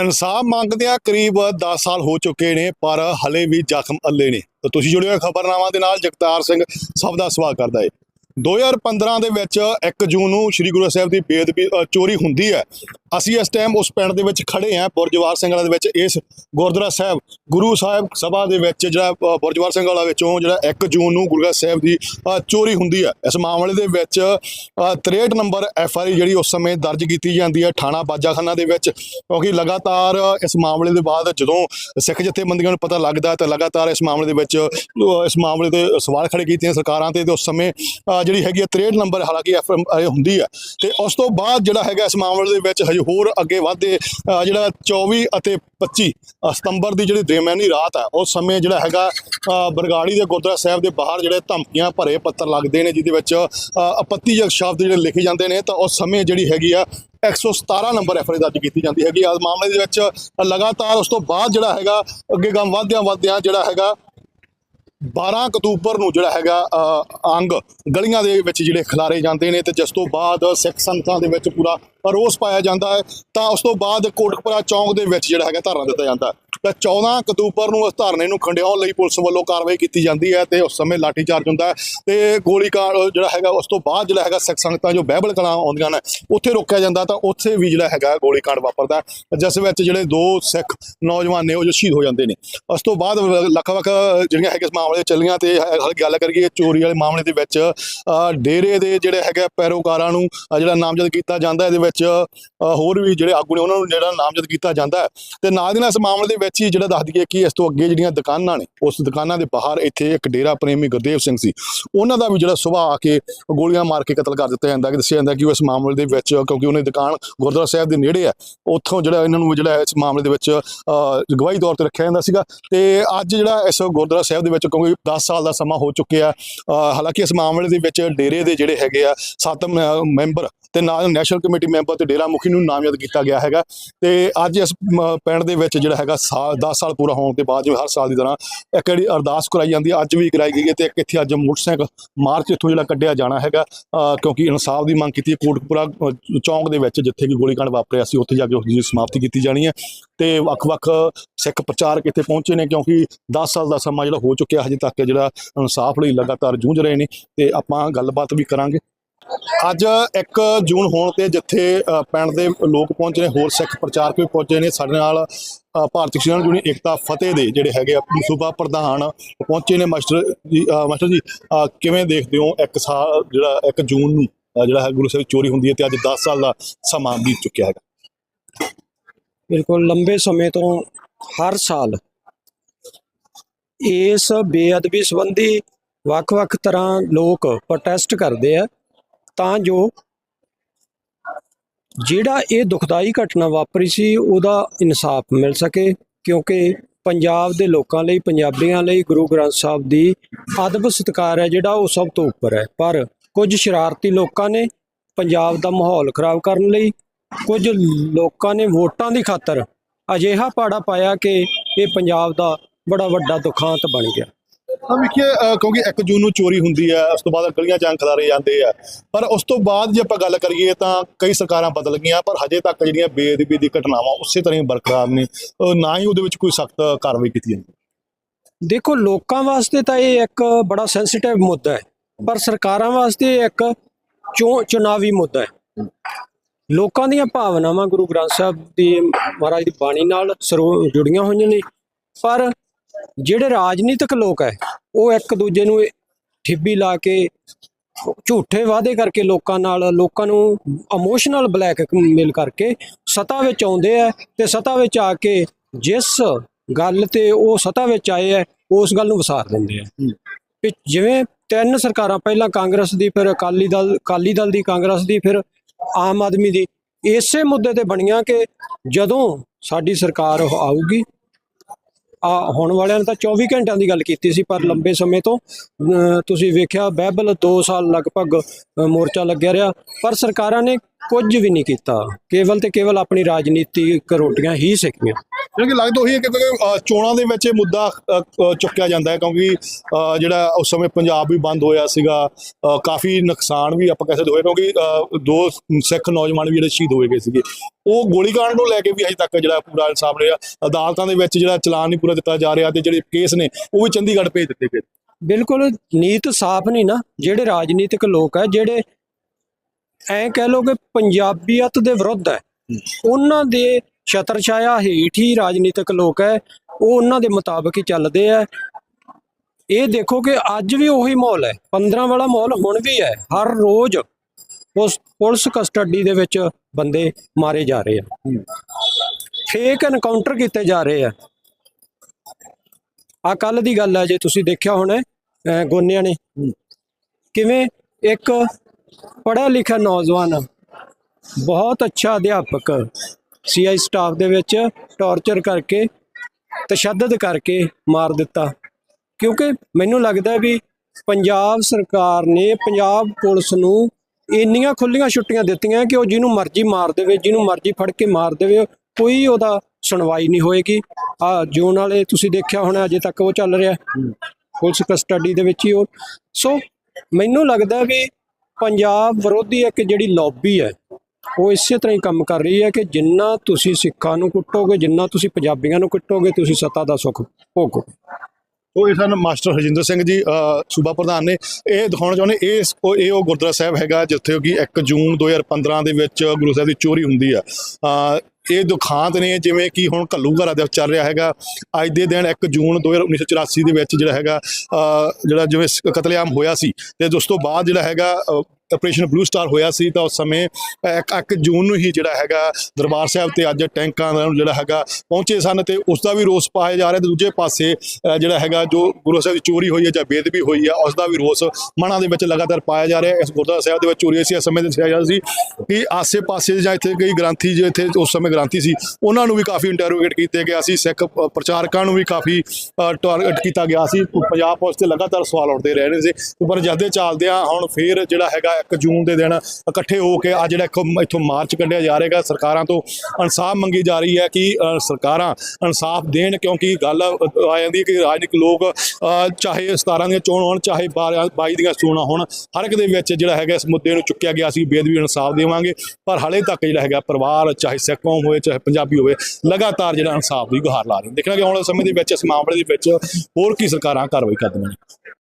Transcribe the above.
ਇਨਸਾਫ ਮੰਗਦਿਆਂ ਕਰੀਬ 10 ਸਾਲ ਹੋ ਚੁੱਕੇ ਨੇ, ਪਰ ਹਲੇ ਵੀ ਜ਼ਖਮ ਅੱਲੇ ਨੇ। ਤਾਂ ਤੁਸੀਂ ਜੁੜੇ ਹੋਏ ਖਬਰਨਾਮਾ ਦੇ ਨਾਲ, ਜਗਤਾਰ ਸਿੰਘ ਸਭ ਦਾ ਸਵਾਗਤ ਕਰਦਾ ਹੈ। 2015 ਦੇ ਵਿੱਚ 1 ਜੂਨ ਨੂੰ ਸ੍ਰੀ ਗੁਰੂ ਸਾਹਿਬ ਦੀ ਬੇਦਬੀ ਚੋਰੀ ਹੁੰਦੀ ਹੈ। ਅਸੀਂ ਇਸ ਟਾਈਮ ਉਸ ਪਿੰਡ ਦੇ ਵਿੱਚ ਖੜੇ ਹਾਂ ਬੁਰਜਵਾਰ ਸਿੰਘ ਵਾਲਾ ਦੇ ਵਿੱਚ ਇਸ ਗੁਰਦੁਆਰਾ ਸਾਹਿਬ ਗੁਰੂ ਸਾਹਿਬ ਸਭਾ ਦੇ ਵਿੱਚ ਜਿਹੜਾ ਬੁਰਜਵਾਰ ਸਿੰਘ ਵਾਲਾ ਵਿੱਚੋਂ ਜਿਹੜਾ 1 ਜੂਨ ਨੂੰ ਗੁਰੂ ਗ੍ਰੰਥ ਸਾਹਿਬ ਦੀ ਚੋਰੀ ਹੁੰਦੀ ਹੈ। ਇਸ ਮਾਮਲੇ ਦੇ ਵਿੱਚ ਅ, 63 ਨੰਬਰ ਐਫ ਆਈ ਜਿਹੜੀ ਉਸ ਸਮੇਂ ਦਰਜ ਕੀਤੀ ਜਾਂਦੀ ਹੈ ਥਾਣਾ ਬਾਜਾਖਾਨਾ ਦੇ ਵਿੱਚ ਕਿਉਂਕਿ ਲਗਾਤਾਰ ਇਸ ਮਾਮਲੇ ਦੇ ਬਾਅਦ ਜਦੋਂ ਸਿੱਖ ਜਥੇਬੰਦੀਆਂ ਨੂੰ ਪਤਾ ਲੱਗਦਾ ਤਾਂ ਲਗਾਤਾਰ ਇਸ ਮਾਮਲੇ ਦੇ ਵਿੱਚ ਇਸ ਮਾਮਲੇ ਤੇ ਸਵਾਲ ਖੜੇ ਕੀਤੇ ਸਰਕਾਰਾਂ ਤੇ ਉਸ ਸਮੇਂ ਜਿਹੜੀ ਹੈਗੀ ਹੈ 63 ਨੰਬਰ ਹਾਲਾਂਕਿ ਇਹ ਹੁੰਦੀ ਹੈ ਤੇ ਉਸ ਤੋਂ ਬਾਅਦ ਜਿਹੜਾ ਹੈਗਾ ਇਸ ਮਾਮਲੇ ਦੇ ਵਿੱਚ ਹਜੇ ਹੋਰ ਅੱਗੇ ਵਧਦੇ ਜਿਹੜਾ 24 ਅਤੇ 25 ਸਤੰਬਰ ਦੀ ਜਿਹੜੀ ਦਰਮਿਆਨੀ ਰਾਤ ਆ ਉਸ ਸਮੇਂ ਜਿਹੜਾ ਹੈਗਾ ਬਰਗਾੜੀ ਦੇ ਗੁਰਦੁਆਰਾ ਸਾਹਿਬ ਦੇ ਬਾਹਰ ਜਿਹੜੇ ਧਮਕੀਆਂ ਭਰੇ ਪੱਤਰ ਲੱਗਦੇ ਨੇ ਜਿਹਦੇ ਵਿੱਚ ਅ, ਆਪੱਤੀਜਨਕ ਸ਼ਬਦ ਜਿਹੜੇ ਲਿਖੇ ਜਾਂਦੇ ਨੇ ਤਾਂ ਉਸ ਸਮੇਂ ਜਿਹੜੀ ਹੈਗੀ ਆ 117 ਨੰਬਰ ਐਫਆਈ ਦਰਜ ਕੀਤੀ ਜਾਂਦੀ ਹੈਗੀ ਆ। ਮਾਮਲੇ ਦੇ ਵਿੱਚ ਲਗਾਤਾਰ ਉਸ ਤੋਂ ਬਾਅਦ ਜਿਹੜਾ ਹੈਗਾ ਅੱਗੇ ਗਮ ਵਧਦਿਆਂ ਵਧਦਿਆਂ ਜਿਹੜਾ ਹੈਗਾ 12 ਅਕਤੂਬਰ ਨੂੰ ਜਿਹੜਾ ਹੈਗਾ ਅ, ਅੰਗ ਗਲੀਆਂ ਦੇ ਵਿੱਚ ਜਿਹੜੇ ਖਿਲਾਰੇ ਜਾਂਦੇ ਨੇ ਤੇ ਜਿਸ ਤੋਂ ਬਾਅਦ ਸਿੱਖ ਸੰਗਤਾਂ ਦੇ ਵਿੱਚ ਪੂਰਾ ਰੋਸ ਪਾਇਆ ਜਾਂਦਾ ਹੈ ਤਾਂ ਉਸ ਤੋਂ ਬਾਅਦ ਕੋਟਕਪੁਰਾ ਚੌਂਕ ਦੇ ਵਿੱਚ ਜਿਹੜਾ ਹੈਗਾ ਧਰਨਾ ਦਿੱਤਾ ਜਾਂਦਾ ਹੈ। ਤਾਂ 14 ਅਕਤੂਬਰ ਨੂੰ ਇਸ ਧਰਨੇ ਨੂੰ ਖੰਡਿਆਉਣ ਲਈ ਪੁਲਿਸ ਵੱਲੋਂ ਕਾਰਵਾਈ ਕੀਤੀ ਜਾਂਦੀ ਹੈ ਤੇ ਉਸ ਸਮੇਂ ਲਾਠੀ ਚਾਰਜ ਹੁੰਦਾ ਹੈ ਤੇ ਗੋਲੀ ਜਿਹੜਾ ਹੈਗਾ ਉਸ ਤੋਂ ਬਾਅਦ ਜਿਹੜਾ ਹੈਗਾ ਸਿੱਖ ਸੰਗਤਾਂ ਜੋ ਬਹਿਬਲ ਕਲਾਂ ਆਉਂਦੀਆਂ ਨੇ, ਉੱਥੇ ਰੋਕਿਆ ਜਾਂਦਾ ਤਾਂ ਉੱਥੇ ਵੀ ਜਿਹੜਾ ਹੈਗਾ ਗੋਲੀਕਾਂਡ ਵਾਪਰਦਾ ਜਿਸ ਵਿੱਚ ਜਿਹੜੇ ਦੋ ਸਿੱਖ ਨੌਜਵਾਨ ਨੇ ਉਹ ਜੋ ਸ਼ਹੀਦ ਹੋ ਜਾਂਦੇ ਨੇ। ਉਸ ਤੋਂ ਬਾਅਦ ਲੱਖ ਵੱਖ ਜਿਹੜੀਆਂ ਹੈਗੇ ਇਸ ਮਾਮਲੇ ਚੱਲੀਆਂ ਤੇ ਹਾਲੇ, ਗੱਲ ਕਰੀਏ ਚੋਰੀ ਵਾਲੇ ਮਾਮਲੇ ਦੇ ਵਿੱਚ ਡੇਰੇ ਦੇ ਜਿਹੜੇ ਹੈਗੇ ਪੈਰੋਕਾਰਾਂ ਨੂੰ ਜਿਹੜਾ ਨਾਮਜ਼ਦ ਕੀਤਾ ਜਾਂਦਾ, ਇਹਦੇ ਵਿੱਚ ਹੋਰ ਵੀ ਜਿਹੜੇ ਆਗੂ ਨੇ ਉਹਨਾਂ ਨੂੰ ਜਿਹੜਾ ਨਾਮਜ਼ਦ ਕੀਤਾ ਜਾਂਦਾ ਹੈ। ਤੇ ਨਾਲ ਦੀ ਨਾਲ ਇਸ ਮਾਮਲੇ ਦੇ ਵਿੱਚ ਹੀ ਜਿਹੜਾ ਦੱਸ ਦਈਏ ਕਿ ਇਸ ਤੋਂ ਅੱਗੇ ਜਿਹੜੀਆਂ ਦੁਕਾਨਾਂ ਨੇ ਉਸ ਦੁਕਾਨਾਂ ਦੇ ਬਾਹਰ ਇੱਥੇ ਇੱਕ ਡੇਰਾ ਪ੍ਰੇਮੀ ਗੁਰਦੇਵ ਸਿੰਘ ਸੀ। ਉਹਨਾਂ ਦਾ ਵੀ ਜਿਹੜਾ ਸੁਬਾਹ ਆ ਕੇ ਗੋਲੀਆਂ ਮਾਰ ਕੇ ਕਤਲ ਕਰ ਦਿੱਤਾ ਜਾਂਦਾ ਕਿ ਦੱਸਿਆ ਜਾਂਦਾ ਕਿ ਇਸ ਮਾਮਲੇ ਦੇ ਵਿੱਚ ਕਿਉਂਕਿ ਉਹਨੇ ਦੁਕਾਨ ਗੁਰਦੁਆਰਾ ਸਾਹਿਬ ਦੇ ਨੇੜੇ ਹੈ ਉੱਥੋਂ ਜਿਹੜਾ ਇਹਨਾਂ ਨੂੰ ਜਿਹੜਾ ਇਸ ਮਾਮਲੇ ਦੇ ਵਿੱਚ ਅ, ਗਵਾਹੀ ਤੌਰ ਤੇ ਰੱਖਿਆ ਜਾਂਦਾ ਸੀਗਾ। ਤੇ ਅੱਜ ਜਿਹੜਾ ਇਸ ਗੁਰਦੁਆਰਾ ਸਾਹਿਬ ਦੇ ਵਿੱਚ ਕਿਉਂਕਿ 10 ਸਾਲ ਦਾ ਸਮਾਂ ਹੋ ਚੁੱਕਿਆ ਹਾਲਾਂਕਿ ਇਸ ਮਾਮਲੇ ਦੇ ਵਿੱਚ ਡੇਰੇ ਦੇ ਜਿਹੜੇ ਹੈਗੇ ਆ ਸੱਤ ਮ- ਮੈਂਬਰ ਤੇ ਨਾਲ ਨੈਸ਼ਨਲ ਕਮੇਟੀ ਮੈਂਬਰ ਤੇ ਡੇਰਾ ਮੁਖੀ ਨੂੰ ਨਾਮਜ਼ਦ ਕੀਤਾ ਗਿਆ ਹੈਗਾ। ਤੇ ਅੱਜ ਇਸ ਪਿੰਡ ਦੇ ਵਿੱਚ ਜਿਹੜਾ ਹੈਗਾ ਸਾਲ 10 ਸਾਲ ਪੂਰਾ ਹੋਣ ਦੇ ਬਾਅਦ ਜਿਵੇਂ ਹਰ ਸਾਲ ਦੀ ਤਰ੍ਹਾਂ ਇੱਕ ਜਿਹੜੀ ਅਰਦਾਸ ਕਰਾਈ ਜਾਂਦੀ ਹੈ, ਅੱਜ ਵੀ ਕਰਾਈ ਗਈ ਹੈ ਤੇ ਇੱਥੇ ਅੱਜ ਮੋਟਰਸਾਈਕਲ ਮਾਰਚ ਇੱਥੋਂ ਜਿਹੜਾ ਕੱਢਿਆ ਜਾਣਾ ਹੈਗਾ। ਕਿਉਂਕਿ ਇਨਸਾਫ ਦੀ ਮੰਗ ਕੀਤੀ ਹੈ, ਕੋਟਕਪੁਰਾ ਚੌਂਕ ਦੇ ਵਿੱਚ ਜਿੱਥੇ ਕਿ ਗੋਲੀकांड ਵਾਪਰਿਆ ਸੀ, ਉੱਥੇ ਜਾ ਕੇ ਉਸ ਦੀ ਸਮਾਪਤੀ ਕੀਤੀ ਜਾਣੀ ਹੈ। ਤੇ ਵੱਖ-ਵੱਖ ਸਿੱਖ ਪ੍ਰਚਾਰਕ ਇੱਥੇ ਪਹੁੰਚੇ ਨੇ, ਕਿਉਂਕਿ 10 ਸਾਲ ਦਾ ਸਮਾਂ ਜਿਹੜਾ ਹੋ ਚੁੱਕਿਆ, ਹਜੇ ਤੱਕ ਜਿਹੜਾ ਇਨਸਾਫ ਲਈ ਲਗਾਤਾਰ ਜੂਝ ਰਹੇ ਨੇ। ਤੇ ਆਪਾਂ ਗੱਲਬਾਤ ਵੀ ਕਰਾਂਗੇ। ਅੱਜ 1 ਜੂਨ ਹੋਣ ਤੇ ਜਿੱਥੇ ਪਿੰਡ ਦੇ ਲੋਕ ਪਹੁੰਚੇ ਨੇ, ਹੋਰ ਸਿੱਖ ਪ੍ਰਚਾਰਕ ਵੀ ਪਹੁੰਚੇ ਨੇ। ਸਾਡੇ ਨਾਲ ਭਾਰਤੀ ਕਿਸਾਨ ਯੂਨੀਅਨ ਏਕਤਾ ਫਤਿਹ ਦੇ ਜਿਹੜੇ ਹੈਗੇ ਆ ਸੂਬਾ ਪ੍ਰਧਾਨ ਪਹੁੰਚੇ ਨੇ। ਮਾਸਟਰ ਜੀ ਮਾਸਟਰ ਜੀ ਕਿਵੇਂ ਦੇਖਦੇ ਹੋ ਇੱਕ ਸਾਲ ਜਿਹੜਾ 1 ਜੂਨ ਨੂੰ ਜਿਹੜਾ ਹੈ ਗੁਰੂ ਸਾਹਿਬ ਚੋਰੀ ਹੁੰਦੀ ਹੈ ਤੇ ਅੱਜ 10 ਸਾਲ ਦਾ ਸਮਾਂ ਬੀਤ ਚੁੱਕਿਆ ਹੈਗਾ? ਬਿਲਕੁਲ, ਲੰਬੇ ਸਮੇਂ ਤੋਂ ਹਰ ਸਾਲ ਇਸ ਬੇਅਦਬੀ ਸੰਬੰਧੀ ਵੱਖ-ਵੱਖ ਤਰ੍ਹਾਂ ਲੋਕ ਪ੍ਰੋਟੈਸਟ ਕਰਦੇ ਆ। ਤਾਂ ਜੋ ਜਿਹੜਾ ਇਹ ਦੁਖਦਾਈ ਘਟਨਾ ਵਾਪਰੀ ਸੀ, ਉਹਦਾ ਇਨਸਾਫ ਮਿਲ ਸਕੇ, ਕਿਉਂਕਿ ਪੰਜਾਬ ਦੇ ਲੋਕਾਂ ਲਈ, ਪੰਜਾਬੀਆਂ ਲਈ ਗੁਰੂ ਗ੍ਰੰਥ ਸਾਹਿਬ ਦੀ ਅਦਬ ਸਤਿਕਾਰ ਹੈ, ਜਿਹੜਾ ਉਹ ਸਭ ਤੋਂ ਉੱਪਰ ਹੈ। ਪਰ ਕੁਝ ਸ਼ਰਾਰਤੀ ਲੋਕਾਂ ਨੇ ਪੰਜਾਬ ਦਾ ਮਾਹੌਲ ਖਰਾਬ ਕਰਨ ਲਈ, ਕੁਝ ਲੋਕਾਂ ਨੇ ਵੋਟਾਂ ਦੀ ਖਾਤਰ ਅਜਿਹਾ ਪਾੜਾ ਪਾਇਆ ਕਿ ਇਹ ਪੰਜਾਬ ਦਾ ਬੜਾ ਵੱਡਾ ਦੁਖਾਂਤ ਬਣ ਗਿਆ। ਤਾਂ ਵੇਖੀਏ ਕਿਉਂਕਿ 1 ਜੂਨ ਨੂੰ ਚੋਰੀ ਹੁੰਦੀ ਹੈ ਉਸ ਤੋਂ ਬਾਅਦ ਗਲੀਆਂ ਜਾਂ ਖਿਲਾਰੇ ਜਾਂਦੇ ਆ। ਪਰ ਉਸ ਤੋਂ ਬਾਅਦ ਜੇ ਆਪਾਂ ਗੱਲ ਕਰੀਏ ਤਾਂ ਕਈ ਸਰਕਾਰਾਂ ਬਦਲ ਗਈਆਂ, ਪਰ ਹਜੇ ਤੱਕ ਜਿਹੜੀਆਂ ਬੇਅਦਬੀ ਦੀ ਘਟਨਾਵਾਂ ਉਸੇ ਤਰ੍ਹਾਂ ਹੀ ਬਰਕਰਾਰ ਨੇ। ਨਾ ਹੀ ਉਹਦੇ ਵਿੱਚ ਕੋਈ ਸਖਤ ਕਾਰਵਾਈ ਕੀਤੀ ਜਾਂਦੀ। ਦੇਖੋ, ਲੋਕਾਂ ਵਾਸਤੇ ਤਾਂ ਇਹ ਇੱਕ ਬੜਾ ਸੈਂਸਿਟਿਵ ਮੁੱਦਾ ਹੈ, ਪਰ ਸਰਕਾਰਾਂ ਵਾਸਤੇ ਇੱਕ ਚੋ, ਚੁਣਾਵੀ ਮੁੱਦਾ ਹੈ। ਲੋਕਾਂ ਦੀਆਂ ਭਾਵਨਾਵਾਂ ਗੁਰੂ ਗ੍ਰੰਥ ਸਾਹਿਬ ਦੀ, ਮਹਾਰਾਜ ਦੀ ਬਾਣੀ ਨਾਲ ਸਰੋ, ਜੁੜੀਆਂ ਹੋਈਆਂ ਨੇ, ਪਰ ਜਿਹੜੇ ਰਾਜਨੀਤਿਕ ਲੋਕ ਹੈ ਉਹ ਇੱਕ ਦੂਜੇ ਨੂੰ ਠਿੱਬੀ ਲਾ ਕੇ ਝੂਠੇ ਵਾਅਦੇ ਕਰਕੇ ਲੋਕਾਂ ਨਾਲ ਲੋਕਾਂ ਨੂੰ ਇਮੋਸ਼ਨਲ ਬਲੈਕਮੇਲ ਕਰਕੇ ਸਤਾ ਵਿੱਚ ਆਉਂਦੇ ਆ ਤੇ ਸਤਾ ਵਿੱਚ ਆ ਕੇ ਜਿਸ ਗੱਲ ਤੇ ਉਹ ਸਤਾ ਵਿੱਚ ਆਏ ਆ ਉਸ ਗੱਲ ਨੂੰ ਵਿਸਾਰ ਦਿੰਦੇ ਆ ਜਿਵੇਂ ਤਿੰਨ ਸਰਕਾਰਾਂ ਪਹਿਲਾਂ ਕਾਂਗਰਸ ਦੀ ਫਿਰ ਅਕਾਲੀ ਦਲ ਅਕਾਲੀ ਦਲ ਦੀ ਕਾਂਗਰਸ ਦੀ ਫਿਰ ਆਮ ਆਦਮੀ ਦੀ ਇਸੇ ਮੁੱਦੇ ਤੇ ਬਣੀਆਂ ਕਿ ਜਦੋਂ ਸਾਡੀ ਸਰਕਾਰ ਆਊਗੀ ਆ ਹੁਣ ਵਾਲਿਆਂ ਨੇ ਤਾਂ 24 ਘੰਟਿਆਂ ਦੀ ਗੱਲ ਕੀਤੀ ਸੀ ਪਰ ਲੰਬੇ ਸਮੇਂ ਤੋਂ ਅਹ, ਤੁਸੀਂ ਵੇਖਿਆ ਬਹਿਬਲ 2 ਸਾਲ ਲਗਭਗ ਮੋਰਚਾ ਲੱਗਿਆ ਰਿਹਾ ਪਰ ਸਰਕਾਰਾਂ ਨੇ ਕੁਝ ਵੀ ਨਹੀਂ ਕੀਤਾ। ਕੇਵਲ ਤੇ ਕੇਵਲ ਆਪਣੀ ਰਾਜਨੀਤਿਕ ਰੋਟੀਆਂ ਹੀ ਸਿੱਖੀਆਂ ਕਿਉਂਕਿ ਲੱਗਦਾ ਉਹੀ ਹੈ ਕਿ ਕਿਉਂਕਿ, ਚੋਣਾਂ ਦੇ ਵਿੱਚ ਇਹ ਮੁੱਦਾ ਚੁੱਕਿਆ ਜਾਂਦਾ ਹੈ ਕਿਉਂਕਿ ਜਿਹੜਾ ਉਸ ਸਮੇਂ ਪੰਜਾਬ ਵੀ ਬੰਦ ਹੋਇਆ ਸੀਗਾ ਕਾਫੀ ਨੁਕਸਾਨ ਵੀ ਆਪਾਂ ਕਹਿ ਸਕਦੇ ਹੋਏ ਕਿਉਂਕਿ ਦੋ ਸਿੱਖ ਨੌਜਵਾਨ ਵੀ ਜਿਹੜੇ ਸ਼ਹੀਦ ਹੋਏ ਗਏ ਸੀਗੇ। ਉਹ ਗੋਲੀकांड ਨੂੰ ਲੈ ਕੇ ਵੀ ਅਜੇ ਤੱਕ ਜਿਹੜਾ ਪੂਰਾ ਇਨਸਾਫ ਰਿਹਾ ਅਦਾਲਤਾਂ ਦੇ ਵਿੱਚ ਜਿਹੜਾ ਚਲਾਨ ਨਹੀਂ ਪੂਰਾ ਦਿੱਤਾ ਜਾ ਰਿਹਾ ਤੇ ਜਿਹੜੇ ਕੇਸ ਨੇ ਉਹ ਵੀ ਚੰਡੀਗੜ੍ਹ ਭੇਜ ਦਿੱਤੇ ਗਏ। ਬਿਲਕੁਲ ਨੀਤ ਸਾਫ਼ ਨਹੀਂ ਨਾ ਜਿਹੜੇ ਰਾਜਨੀਤਿਕ ਲੋਕ ਹੈ ਜਿਹੜੇ ਐਂ ਕਹਿ ਲੋ ਕਿ ਪੰਜਾਬੀਅਤ ਦੇ ਵਿਰੁੱਧ ਹੈ। ਉਹਨਾਂ ਦੇ ਛਤਰ ਛਾਇਆ ਹੇਠ ਹੀ ਰਾਜਨੀਤਿਕ ਲੋਕ ਹੈ, ਉਹ ਉਹਨਾਂ ਦੇ ਮੁਤਾਬਕ ਹੀ ਚੱਲਦੇ ਆ ਇਹ ਦੇਖੋ ਕਿ ਅੱਜ ਵੀ ਉਹੀ ਮਾਹੌਲ ਹੈ 15 ਵਾਲਾ ਮਾਹੌਲ ਹੁਣ ਵੀ ਹੈ, ਹਰ ਰੋਜ਼ ਉਸ ਪੁਲਿਸ ਕਸਟਡੀ ਦੇ ਵਿੱਚ ਬੰਦੇ ਮਾਰੇ ਜਾ ਰਹੇ ਆ। ਫੇਕ ਐਨਕਾਊਂਟਰ ਕੀਤੇ ਜਾ ਰਹੇ ਆ। ਆ ਕੱਲ ਦੀ ਗੱਲ ਹੈ, ਜੇ ਤੁਸੀਂ ਦੇਖਿਆ ਹੋਣਾ, ਅਹ ਗੋਨਿਆਂ ਨੇ। ਕਿਵੇਂ ਇੱਕ ਪੜ੍ਹਿਆ ਲਿਖਿਆ ਨੌਜਵਾਨ, ਬਹੁਤ ਅੱਛਾ ਅਧਿਆਪਕ ਸੀਆਈ ਸਟਾਫ ਦੇ ਵਿੱਚ ਟੌਰਚਰ ਕਰਕੇ ਤਸ਼ੱਦਦ ਕਰਕੇ ਮਾਰ ਦਿੱਤਾ। ਕਿਉਂਕਿ ਮੈਨੂੰ ਲੱਗਦਾ ਵੀ ਪੰਜਾਬ ਸਰਕਾਰ ਨੇ ਪੰਜਾਬ ਪੁਲਿਸ ਨੂੰ ਇੰਨੀਆਂ ਖੁੱਲੀਆਂ ਛੁੱਟੀਆਂ ਦਿੱਤੀਆਂ ਕਿ ਉਹ ਜਿਹਨੂੰ ਮਰਜ਼ੀ ਮਾਰ ਦੇਵੇ, ਜਿਹਨੂੰ ਮਰਜ਼ੀ ਫੜ ਕੇ ਮਾਰ ਦੇਵੇ, ਕੋਈ ਉਹਦਾ ਸੁਣਵਾਈ ਨਹੀਂ ਹੋਏਗੀ। ਆ ਜੂਨ ਵਾਲੇ ਤੁਸੀਂ ਦੇਖਿਆ ਹੋਣਾ, ਅਜੇ ਤੱਕ ਉਹ ਚੱਲ ਰਿਹਾ। ਪੁਲਿਸ ਕਸਟਡੀ ਦੇ ਵਿੱਚ ਹੀ ਉਹ। ਸੋ ਮੈਨੂੰ ਲੱਗਦਾ ਵੀ ਪੰਜਾਬ ਵਿਰੋਧੀ ਇੱਕ ਜਿਹੜੀ ਲੌਬੀ ਹੈ ਉਹ ਇਸੇ ਤਰ੍ਹਾਂ ਹੀ ਕੰਮ ਕਰ ਰਹੀ ਹੈ ਕਿ ਜਿੰਨਾ ਤੁਸੀਂ ਸਿੱਖਾਂ ਨੂੰ ਕੁੱਟੋਗੇ ਜਿੰਨਾ ਤੁਸੀਂ ਪੰਜਾਬੀਆਂ ਨੂੰ ਕੁੱਟੋਗੇ ਤੁਸੀਂ ਸੱਤਾ ਦਾ ਸੁੱਖ ਭੋਗੋ। ਉਹ ਇਹ ਸਨ ਮਾਸਟਰ ਹਰਜਿੰਦਰ ਸਿੰਘ ਜੀ ਸੂਬਾ ਪ੍ਰਧਾਨ ਨੇ। ਇਹ ਦਿਖਾਉਣਾ ਚਾਹੁੰਦੇ ਇਹ ਇਹ ਉਹ ਗੁਰਦੁਆਰਾ ਸਾਹਿਬ ਹੈਗਾ ਜਿੱਥੇ ਕਿ 1 ਜੂਨ 2015 ਦੇ ਵਿੱਚ ਗੁਰੂ ਸਾਹਿਬ ਦੀ ਚੋਰੀ ਹੁੰਦੀ ਆ। ਇਹ ਦੁਖਾਂਤ ਨੇ ਜਿਵੇਂ ਕਿ ਹੁਣ ਘੱਲੂਘਾਰਾ ਦੇ ਵਿੱਚ ਚੱਲ ਰਿਹਾ ਹੈਗਾ। ਅੱਜ ਦੇ ਦਿਨ 1 ਜੂਨ 1984 ਦੇ ਵਿੱਚ ਜਿਹੜਾ ਹੈਗਾ ਅ, ਜਿਹੜਾ ਜਿਵੇਂ ਕਤਲੇਆਮ ਹੋਇਆ ਸੀ ਤੇ ਉਸ ਤੋਂ ਬਾਅਦ ਜਿਹੜਾ ਹੈਗਾ ਆਪਰੇਸ਼ਨ ਬਲੂ ਸਟਾਰ ਹੋਇਆ ਸੀ ਤਾਂ ਉਸ ਸਮੇਂ 1 ਜੂਨ ਨੂੰ ਹੀ ਜਿਹੜਾ ਹੈਗਾ ਦਰਬਾਰ ਸਾਹਿਬ ਤੇ ਅੱਜ ਟੈਂਕਾਂ ਦਾ ਜਿਹੜਾ ਹੈਗਾ ਪਹੁੰਚੇ ਸਨ ਤੇ ਉਸ ਦਾ ਵੀ ਰੋਸ ਪਾਇਆ ਜਾ ਰਿਹਾ ਤੇ ਦੂਜੇ ਪਾਸੇ ਜਿਹੜਾ ਹੈਗਾ ਜੋ ਗੁਰੂ ਸਾਹਿਬ ਦੀ ਚੋਰੀ ਹੋਈ ਹੈ ਜਾਂ ਬੇਦਬੀ ਹੋਈ ਹੈ, ਉਸ ਦਾ ਵੀ ਰੋਸ ਮਨਾਂ ਦੇ ਵਿੱਚ ਲਗਾਤਾਰ ਪਾਇਆ ਜਾ ਰਿਹਾ। ਇਸ ਗੁਰਦੁਆਰਾ ਸਾਹਿਬ ਦੇ ਵਿੱਚ ਚੋਰੀ ਹੋਈ ਸੀ, ਇਸ ਸਮੇਂ ਦੱਸਿਆ ਜਾ ਸੀ ਕਿ ਆਸੇ-ਪਾਸੇ ਜਾਂ ਇੱਥੇ ਕਈ ਗ੍ਰੰਥੀ ਜੋ ਇੱਥੇ ਉਸ ਸਮੇਂ ਗ੍ਰੰਥੀ ਸੀ, ਉਹਨਾਂ ਨੂੰ ਵੀ ਕਾਫੀ ਇੰਟਰੋਗੇਟ ਕੀਤੇ ਗਿਆ ਸੀ, ਸਿੱਖ ਪ੍ਰਚਾਰਕਾਂ ਨੂੰ ਵੀ ਕਾਫੀ ਟਾਰਗੇਟ ਕੀਤਾ ਗਿਆ ਸੀ। ਪੰਜਾਬ ਪੁਲਿਸ ਤੇ ਲਗਾਤਾਰ ਸਵਾਲ ਉੱਠਦੇ ਰਹੇ ਨੇ ਸੀ। ਪਰ ਜਦ ਦੇ ਚੱਲਦੇ ਆ ਹੁਣ ਫੇਰ ਜਿਹੜਾ ਹੈਗਾ 1 ਜੂਨ ਦੇ ਦਿਨ ਇਕੱਠੇ ਹੋ ਕੇ ਆ ਜਿਹੜਾ ਇੱਥੋਂ ਮਾਰਚ ਕੱਢਿਆ ਜਾ ਰਿਹਾਗਾ ਸਰਕਾਰਾਂ ਤੋਂ ਇਨਸਾਫ ਮੰਗੀ ਜਾ ਰਹੀ ਹੈ ਕਿ ਸਰਕਾਰਾਂ ਇਨਸਾਫ ਦੇਣ ਕਿਉਂਕਿ ਗੱਲ ਆ ਜਾਂਦੀ ਹੈ ਕਿ ਰਾਜਨੀਤਿਕ ਲੋਕ ਅ, ਚਾਹੇ 17 ਦੀਆਂ ਚੋਣਾਂ ਹੋਣ ਚਾਹੇ 22 ਦੀਆਂ ਚੋਣਾਂ ਹੋਣ ਹਰ ਇੱਕ ਦੇ ਵਿੱਚ ਜਿਹੜਾ ਹੈਗਾ ਇਸ ਮੁੱਦੇ ਨੂੰ ਚੁੱਕਿਆ ਗਿਆ ਸੀ ਬੇਦਬੀ ਇਨਸਾਫ ਦੇਵਾਂਗੇ। ਪਰ ਹਲੇ ਤੱਕ ਜਿਹੜਾ ਹੈਗਾ ਪਰਿਵਾਰ ਚਾਹੇ ਸਿੱਖ ਕੌਮ ਹੋਵੇ ਚਾਹੇ ਪੰਜਾਬੀ ਹੋਵੇ ਲਗਾਤਾਰ ਜਿਹੜਾ ਇਨਸਾਫ ਦੀ ਗੁਹਾਰ ਲਾ ਰਹੇ ਦੇਖਣਾ ਕਿ ਆਉਣ ਵਾਲੇ ਸਮੇਂ ਦੇ ਵਿੱਚ ਇਸ ਮਾਮਲੇ ਦੇ ਵਿੱਚ ਹੋਰ ਕੀ ਸਰਕਾਰਾਂ ਕਾਰਵਾਈ ਕਰਦੀਆਂ ਨੇ